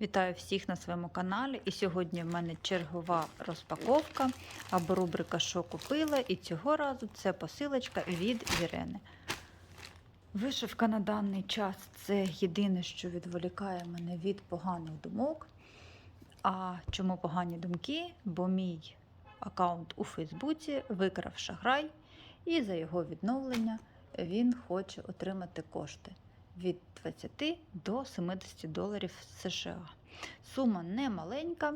Вітаю всіх на своєму каналі. І сьогодні в мене чергова розпаковка або рубрика Що купила. І цього разу це посилочка від Ірени. Вишивка на даний час це єдине, що відволікає мене від поганих думок. А чому погані думки? Бо мій аккаунт у Фейсбуці викрав шаграй, і за його відновлення він хоче отримати кошти від 20 до 70 доларів США. Сума не маленька.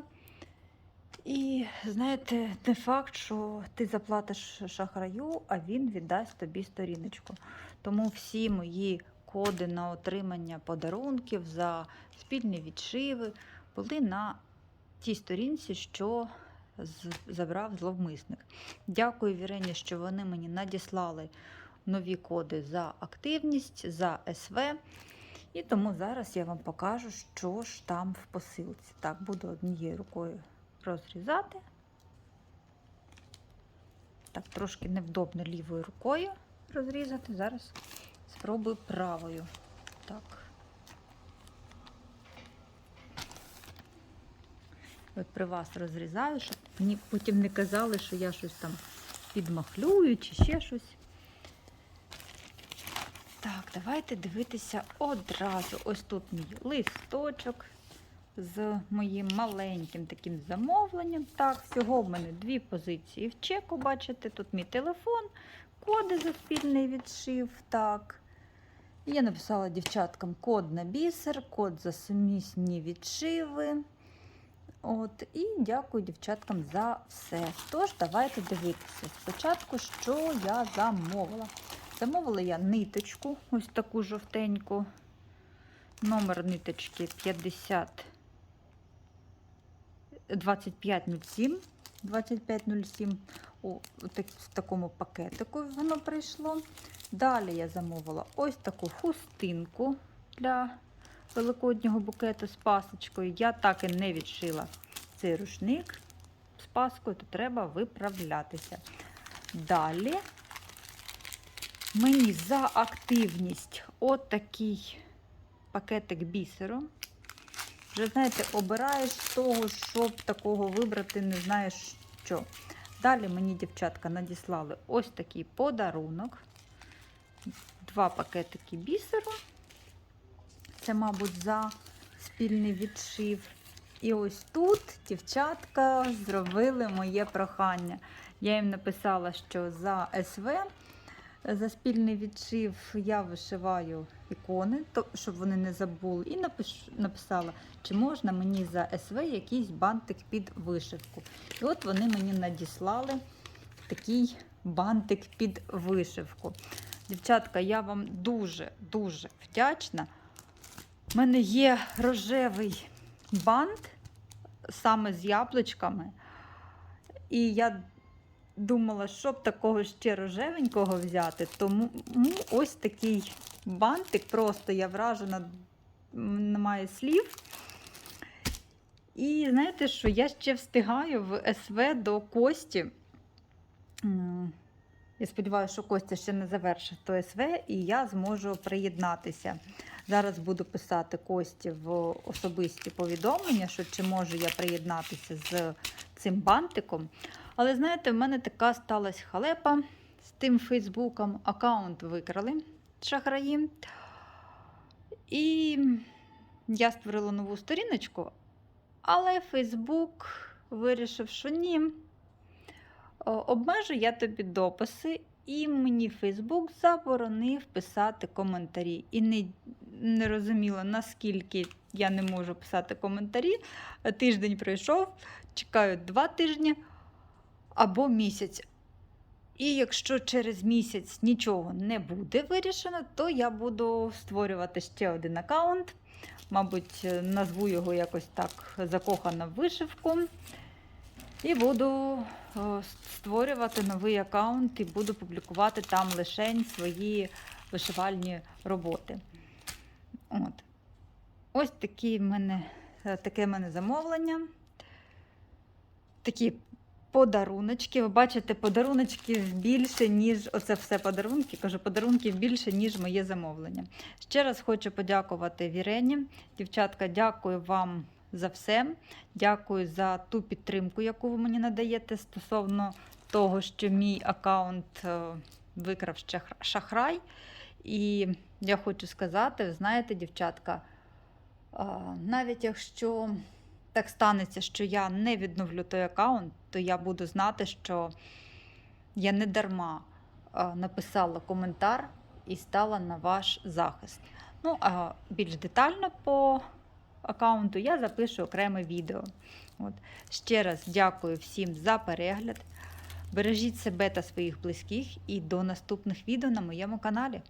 І знаєте, не факт, що ти заплатиш шахраю, а він віддасть тобі сторіночку. Тому всі мої коди на отримання подарунків за спільні відшиви були на тій сторінці, що забрав зловмисник. Дякую Вірені, що вони мені надіслали нові коди за активність, за СВ. І тому зараз я вам покажу, що ж там в посилці. Так, буду однією рукою розрізати. Так, трошки невдобно лівою рукою розрізати. Зараз спробую правою. Так. От при вас розрізаю, щоб мені потім не казали, що я щось там підмахлюю чи ще щось. Давайте дивитися одразу. Ось тут мій листочок з моїм маленьким таким замовленням. Так, всього в мене дві позиції в чеку, бачите, тут мій телефон, коди за спільний відшив. Так. Я написала дівчаткам код на бісер, код за сумісні відшиви. От, і дякую дівчаткам за все. Тож, давайте дивитися. Спочатку, що я замовила. Замовила я ниточку, ось таку жовтеньку. Номер ниточки 50 2507. 2507 у такому пакетику воно прийшло. Далі я замовила ось таку хустинку для великоднього букету з пасочкою. Я так і не відшила цей рушник з паскою, то треба виправлятися. Далі Мені за активність отакий пакетик бісеру. Вже, знаєте, обираєш того, щоб такого вибрати, не знаєш що. Далі мені дівчатка надіслали ось такий подарунок. Два пакетики бісеру. Це, мабуть, за спільний відшив. І ось тут дівчатка зробили моє прохання. Я їм написала, що за СВ за спільний відшив я вишиваю ікони, то, щоб вони не забули. І напиш, написала, чи можна мені за СВ якийсь бантик під вишивку. І от вони мені надіслали такий бантик під вишивку. Дівчатка, я вам дуже-дуже вдячна. У мене є рожевий бант саме з яблучками. І я думала, щоб такого ще рожевенького взяти, тому ось такий бантик, просто я вражена, немає слів. І знаєте що, я ще встигаю в СВ до Кості. Я сподіваюся, що Костя ще не завершив то СВ, і я зможу приєднатися. Зараз буду писати Кості в особисті повідомлення, що чи можу я приєднатися з цим бантиком. Але знаєте, в мене така сталася халепа з тим Фейсбуком. Аккаунт викрали шахраї. І я створила нову сторіночку, але Фейсбук вирішив, що ні. Обмежу я тобі дописи, і мені Фейсбук заборонив писати коментарі. І не, не розуміла, наскільки я не можу писати коментарі. Тиждень пройшов, чекаю два тижні або місяць. І якщо через місяць нічого не буде вирішено, то я буду створювати ще один аккаунт. Мабуть, назву його якось так закохана вишивку. І буду створювати новий аккаунт і буду публікувати там лише свої вишивальні роботи. От. Ось такі в мене, е, таке в мене замовлення. Такі подаруночки. Ви бачите, подаруночків більше, ніж оце все подарунки. Кажу, подарунків більше, ніж моє замовлення. Ще раз хочу подякувати Вірені. Дівчатка, дякую вам за все. Дякую за ту підтримку, яку ви мені надаєте стосовно того, що мій аккаунт е, викрав шах- шахрай. І я хочу сказати, знаєте, дівчатка, навіть якщо так станеться, що я не відновлю той аккаунт, то я буду знати, що я не дарма написала коментар і стала на ваш захист. Ну, а більш детально по аккаунту я запишу окреме відео. От. Ще раз дякую всім за перегляд. Бережіть себе та своїх близьких і до наступних відео на моєму каналі.